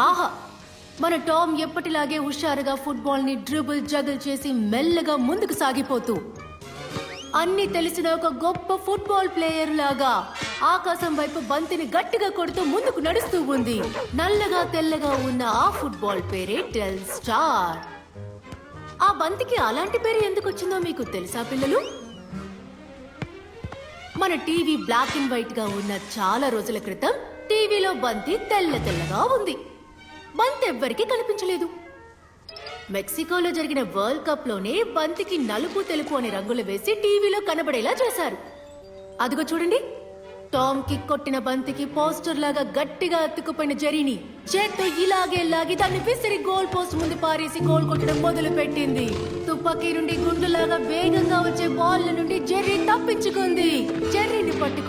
ఆహా మన టామ్ ఎప్పటిలాగే హుషారుగా ఫుట్బాల్ని డ్రిబుల్ జగల్ చేసి మెల్లగా ముందుకు సాగిపోతూ అన్ని తెలిసిన ఒక గొప్ప ఫుట్బాల్ ప్లేయర్ లాగా ఆకాశం వైపు బంతిని గట్టిగా కొడుతూ ముందుకు నడుస్తూ ఉంది. నల్లగా తెల్లగా ఉన్న ఆ ఫుట్బాల్ పేరే టెల్ స్టార్. ఆ బంతికి అలాంటి పేరు ఎందుకు వచ్చిందో మీకు తెలుసా పిల్లలు? మన టీవీ బ్లాక్ అండ్ వైట్గా ఉన్న చాలా రోజుల క్రితం టీవీలో బంతి తెల్ల తెల్లగా ఉంది. బంతి ఎవ్వరికీ కనిపించలేదు. మెక్సికోలో జరిగిన వరల్డ్ కప్లోనే బంతికి నలుపు తెలుపు అనే రంగులు వేసి టీవీలో కనబడేలా చేశారు. అదిగో చూడండి. టామ్కి కొట్టిన బంతికి పోస్టర్ లాగా గట్టిగా అతుక్కుపోయిన జరీని చేత్తో ఇలాగే లాగి దాన్ని విసిరి గోల్ పోస్ట్ ముందు పారేసి గోల్ కొట్టడం మొదలు పెట్టింది తుపాకీ నుండి గుండులాగా వేగంగా వచ్చే బాల్ నుండి జెర్రీ తప్పించుకుంది.